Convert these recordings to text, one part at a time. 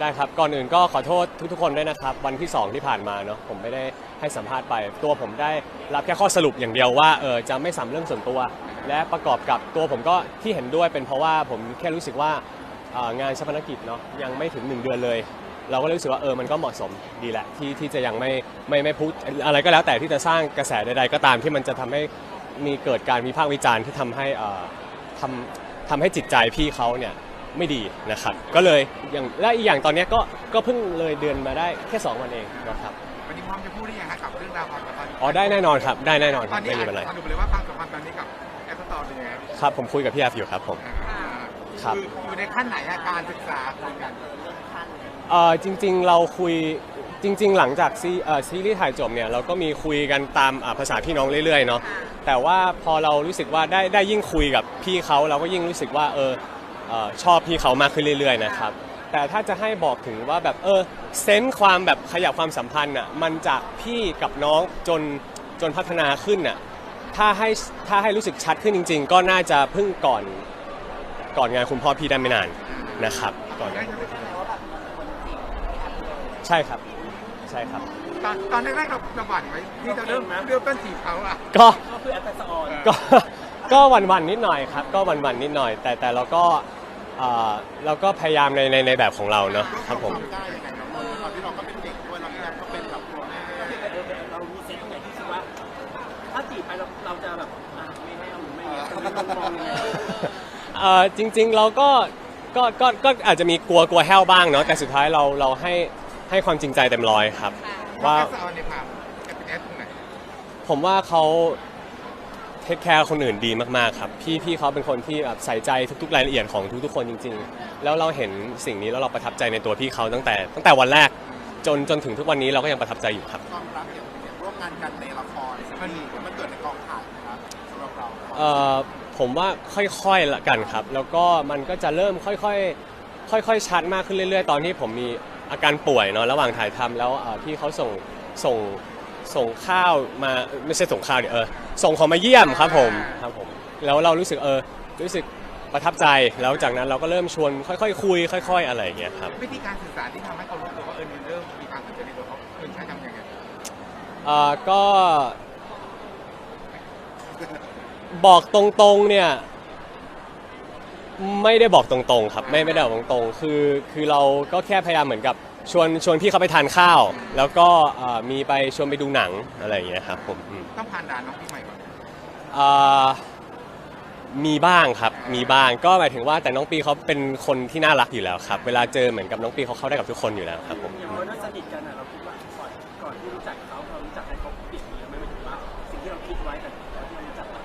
ได้ครับ ก่อนอื่นก็ขอโทษทุกๆ คนด้วยนะครับ วันที่ 2 ที่ผ่านมาเนาะผมไม่ได้ให้สัมภาษณ์ไป ตัวผมได้รับแค่ข้อสรุปอย่างเดียวว่าเออจะไม่สัมเรื่องส่วนตัว และประกอบกับตัวผมก็ที่เห็นด้วยเป็นเพราะว่าผมแค่รู้สึกว่าเอ่องานชาปนกิจเนาะยังไม่ถึง 1 เดือนเลย เราก็รู้สึกว่าเออมันก็เหมาะสมดีแหละที่ที่จะยังไม่ไม่ไม่พูดอะไรก็แล้วแต่ที่จะสร้างกระแสใดๆก็ตามที่มันจะทำให้มีเกิดการวิพากษ์วิจารณ์ที่ทำให้เอ่อทำทำให้จิตใจพี่เขาเนี่ย ไม่ดีนะครับ ก็เลยอย่างและอีกอย่างตอนเนี้ยก็ก็เพิ่งเลยเดือนมาได้แค่2วันเองนะครับวันนี้พร้อมจะพูดได้ยังฮะกับเรื่องราวความสัมพันธ์อ๋อได้แน่นอนครับ ได้แน่นอนคตรัอบนนี้ไม่มีปัญหาสรุปเลยว่าความสัมพันธ์ตอนนี้กับแอปสตอร์เป็นยังไงครับผมคุยกับพี่แอฟอยู่ครับผม อ่าครับ ออยู่ในขั้นไหนอะการศึกษาคุยกันเอ่อจริงๆเราคุยจริง ๆ หลังจากซีเอ่อซีรีส์ถ่ายจบเนี่ยเราก็มีคุยกันตามอ่าภาษาพี่น้องเรื่อยๆเนาะแต่ว่าพอเรารู้สึกว่าได้ได้ยิ่งคุยกับพี่เขาเราก็ยิ่งรู้สึกว่าเออ เอ่อชอบพี่เขามากขึ้นเรื่อยๆนะครับ แต่ถ้าจะให้บอกถึงว่าแบบเออเซนส์ความแบบขยับความสัมพันธ์อะมันจากพี่กับน้องจนจนพัฒนาขึ้นอะถ้าให้ถ้าให้รู้สึกชัดขึ้นจริง ๆ ก็น่าจะเพิ่งก่อนก่อนงานคุณพ่อพี่ได้ไม่นานนะครับก่อนได้ใช่ครับใช่ครับ ตอนตอนแรกๆเราเราหวั่นไหมที่จะเริ่มเริ่มต้นจีบเขาอะก็ ก็คือแอปทัศออน ก็ ก็หวันวันๆนิดหน่อยครับ ก็หวันวันๆนิดหน่อย แต่แต่เราก็เอ่อเราก็พยายามในในในแบบของเราเนาะครับผมได้ยังไงเราตอนที่เราก็เป็นเด็กด้วยเราก็เป็นแบบตัวแม่เรามีเซนต์ตรงไหนที่คิดว่า ถ้าจีบไปเราเราจะแบบอะไม่ให้เอาหรือไม่เนี่ยจะมีมองยังไงเอ่อจริงๆเราก็ก็ก็ก็อาจจะมีกลัวกลัวแห้วบ้างเนาะแต่สุดท้ายเราเราให้ให้ความจริงใจเต็มร้อยครับ ว่าแอปสตอร์เนี่ยค่ะแอปเป็นแอปตรงไหนผมว่าเขา เทคแคร์คนอื่นดีมากๆครับพี่พี่เขาเป็นคนที่แบบใส่ใจทุกๆรายละเอียดของทุกๆคนจริง ๆ แล้วเราเห็นสิ่งนี้แล้วเราประทับใจในตัวพี่เขาตั้งแต่ตั้งแต่วันแรกจนจนถึงทุกวันนี้เราก็ยังประทับใจอยู่ครับความรักอย่างร่วมงานกันในละครมันมันเกิดในกองถ่ายนะครับสำหรับเราเอ่อผมว่าค่อยๆละกันครับ แล้วก็มันก็จะเริ่มค่อยๆค่อยๆชัดมากขึ้นเรื่อย ๆ ตอนที่ผมมีอาการป่วยเนาะระหว่างถ่ายทำแล้วเอ่อพี่เขาส่งส่ง ส่งข้าวมาไม่ใช่ส่งข้าวเดี๋ยวเออส่งของมาเยี่ยมครับผมครับผมแล้วเรารู้สึกเออรู้สึกประทับใจแล้วจากนั้นเราก็เริ่มชวนค่อยๆคุย ค่อย ๆ อะไรอย่างเงี้ยครับ วิธีการสื่อสารที่ทำให้เขารู้สึกว่าเออมันเริ่มมีการสนใจในตัวเขาเออใช้ทำยังไงเอ่อก็บอกตรงๆเนี่ยไม่ได้บอกตรงๆครับไม่ไม่ได้บอกตรงๆคือคือเราก็แค่พยายามเหมือนกับ ชวนชวนพี่เขาไปทานข้าว แล้วก็เอ่อมีไปชวนไปดูหนังอะไรอย่างเงี้ยครับผมอืมต้องผ่านด่านน้องปีใหม่ก่อนเอ่อมีบ้างครับมีบ้างก็หมายถึงว่าแต่น้องปีเขาเป็นคนที่น่ารักอยู่แล้วครับ เวลาเจอเหมือนกับน้องปีเขาเข้าได้กับทุกคนอยู่แล้วครับผมอย่างเราได้สนิทกันอะเราคิดว่าก่อนก่อนที่รู้จักเขาเรารู้จักให้เขาปิดนี้ไม่หมายถึงว่าสิ่งที่เราคิดไว้กับตอนที่เรารู้จักกัน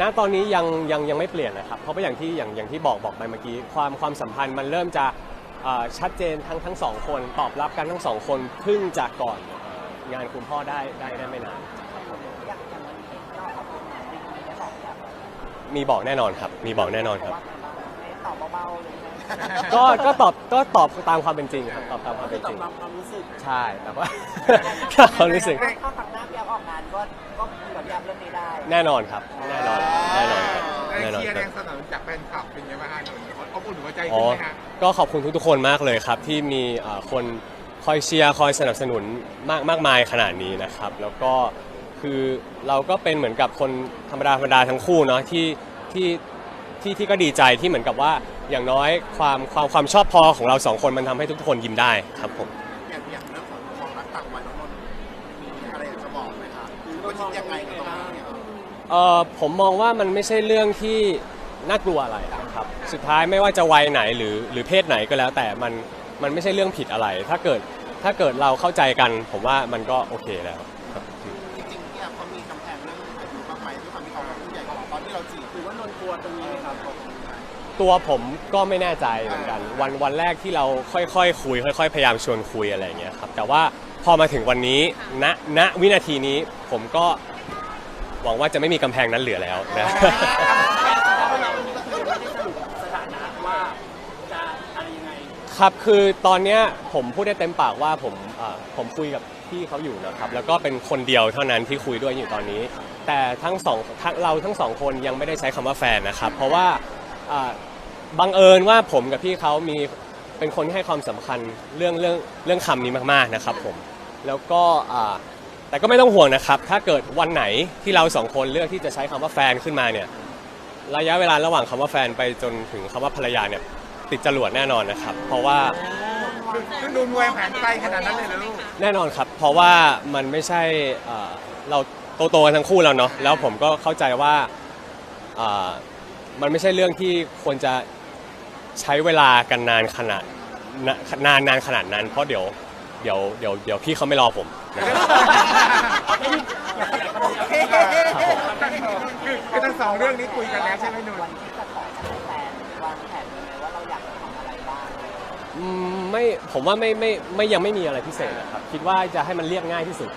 ณตอนนี้ยังยังยังไม่เปลี่ยนนะครับเพราะว่าอย่างที่อย่างอย่างที่บอกบอกไปเมื่อกี้ความความสัมพันธ์มันเริ่มจะเอ่อ ชัดเจนทั้งทั้งสองคนตอบรับกันทั้งสองคนเพิ่งจากก่อนเอ่องานคุณพ่อได้ได้ได้ไม่นานมีบอกแน่นอนครับ มีบอกแน่นอนครับ ตอบเบาๆเลยนะก็ก็ตอบก็ตอบตามความเป็นจริงครับตอบตามความคืเป็อนตจอริงบรับความรู้สึกใช่แต่ว่าความรู้สึกถ้าครั้งหน้าพี่แอฟออกงานก็ก็คุยกับพี่แอฟเรื่องนี้ได้ แน่นอนครับ แน่นอนแน่นอนครับ แรงแน่นอนเชียร์คแรรับ งสนับสนุนจากแฟนคลับเป็นยังไงบ้างฮะหนูอบอุ่นหัวใจอ๋ขึ้อนไหมฮะก็ขอบคุณทุกๆคนมากเลยครับที่มีเอ่อคนคอยเชียร์คอยสนับสนุนมากมากมายขนาดนี้นะครับ แล้วก็คือเราก็เป็นเหมือนกับคนธรรมดาธรรมดาทั้งคู่เนาะที่ที่ที่ที่ก็ดีใจที่เหมือนกับว่าอย่างน้อยความความความชอบพอของเราสองคนมันทำให้ทุกๆคนยิ้มได้ครับผม อย่างอย่างเรื่องของความรักต่างวัยน้องนนท์มีอะไรอยากจะบอกไหมครับว่าคิดยังไงกับตรงนี้ เนี่ยเอ่อผมมองว่ามันไม่ใช่เรื่องที่น่ากลัวอะไรนะครับ สุดท้ายไม่ว่าจะวัยไหนหรือหรือเพศไหนก็แล้ว แต่มันมันไม่ใช่เรื่องผิดอะไร ถ้าเกิดถ้าเกิดเราเข้าใจกัน ผมว่ามันก็โอเคแล้วครับจริงๆเนี่ยเขามีกำแพงเรื่องอายุมากไหมด้วยความที่เขาเป็นผู้ใหญ่กว่าตอนที่เราจีบหรือว่านนท์กลัวตรงนี้ไหมครับตัวผมก็ไม่แน่ใจเหมือนกัน วันวันแรกที่เราค่อยๆคุย ค่อย ๆ พยายามชวนคุยอะไรอย่างเงี้ยครับแต่ว่าพอมาถึงวันนี้ณณวินาทีนี้ผมก็ หวังว่าจะไม่มีกำแพงนั้นเหลือแล้วนะเราไม่ได้สรุปสถานะว่าจะอะไรยังไงครับคือตอนเนี้ยผมพูดได้เต็มปากว่าผมเอ่อผมคุยกับพี่เขาอยู่นะครับ แล้วก็เป็นคนเดียวเท่านั้นที่คุยด้วยอยู่ตอนนี้ แต่ทั้งสองทั้งเราทั้งสองคนยังไม่ได้ใช้คำว่าแฟนนะครับ เพราะว่าอ่าบังเอิญว่าผมกับพี่เขามีเป็นคนที่ให้ความสำคัญเรื่องเรื่องเรื่องคำนี้มากๆนะครับผมแล้วก็อ่า แต่ก็ไม่ต้องห่วงนะครับ ถ้าเกิดวันไหนที่เราสองคนเลือกที่จะใช้คำว่าแฟนขึ้นมาเนี่ย ระยะเวลาระหว่างคำว่าแฟนไปจนถึงคำว่าภรรยาเนี่ยติดจรวดแน่นอนนะครับ เพราะว่าคือดูมวยแผนไกลขนาดนั้นเลยนะลูก แน่นอนครับ เพราะว่ามันไม่ใช่เอ่อเราโตๆกันทั้งคู่แล้วเนาะ แล้วผมก็เข้าใจว่าเอ่อมันไม่ใช่เรื่องที่ควรจะใช้เวลากันนานขนาดนนานนานขนาดนั้น เพราะเดี๋ยวเดี๋ยวเดี๋ยวเดี๋ยวพี่เขาไม่รอผมนะครับคือคือทั้งสองเรื่องนี้คุยกันแล้วใช่ไหมนุ่นวันที่จะขอเป็นแฟนวางแผนยังไงว่าเราอยากจะทำอะไรบ้าง อืมไม่ผมว่าไม่ไม่ไม่ยังไม่มีอะไรพิเศษนะครับ คิดว่าจะให้มันเรียบง่ายที่สุด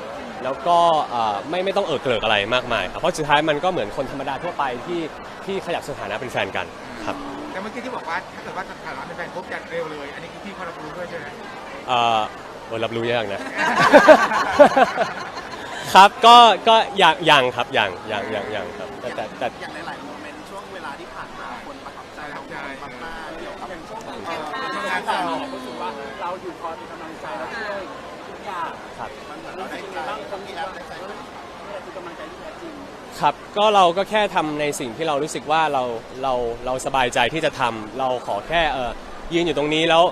แล้วก็เอ่อไม่ไม่ต้องเอิกเกริกอะไรมากมายครับเพราะสุดท้ายมันก็เหมือนคนธรรมดาทั่วไปที่ที่ขยับสถานะเป็นแฟนกันครับแต่เมื่อกี้ที่บอกว่าถ้าเกิดว่าสถานะเป็นแฟนคบจะเร็วเลย อันนี้พี่เขารับรู้ด้วยใช่ไหม เอ่อ โอ้รับรู้ยากนะ ครับก็ก็อยังอยังครับอยังอยังอยังอยังครับ แต่แต่แต่อย่างหลายๆโมเมนต์ช่วงเวลาที่ผ่านมาคนประทับใจเรามากๆเกี่ยวกับอย่างช่วงของเอ่การอทำทำงางานนต่ต่ออรู้สึกว่าเราอยู่คอยเป็นกำลังใจแล้วช่วยทุกอย่างครับ มันเหมือนเราได้ใจต้องมีแอปได้ใจนี่แหละคือกำลังใจที่แท้จริงครับก็เราก็แค่ทำในสิ่งที่เรารู้สึกว่าเราเราเราสบายใจที่จะทำเราขอแค่เออยืนอยู่ตรงนี้แล้ว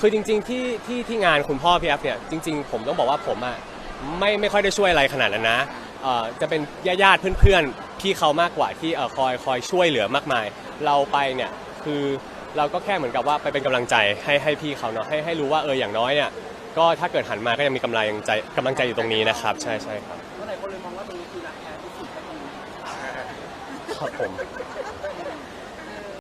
คือจริงๆที่ที่ที่งานคุณพ่อพี่แอฟเนี่ยจริง ๆ ผมต้องบอกว่าผมอะไม่ไม่ค่อยได้ช่วยอะไรขนาดนั้นนะเอ่อจะเป็นญาติๆเพื่อนๆพี่เขามากกว่าที่เอ่อคอยคอยช่วยเหลือมากมาย เราไปเนี่ยคือเราก็แค่เหมือนกับว่าไปเป็นกำลังใจให้ให้พี่เขาเนาะให้ให้รู้ว่าเอออย่างน้อยเนี่ยก็ถ้าเกิดหันมาก็ยังมีกำลังใจกำลังใจอยู่ตรงนี้นะครับ ใช่ใช่ครับเมื่อไหร่คนเลยมองว่าตรงนี้คือรักแท้ที่สุดก็ตรงนี้ครับผม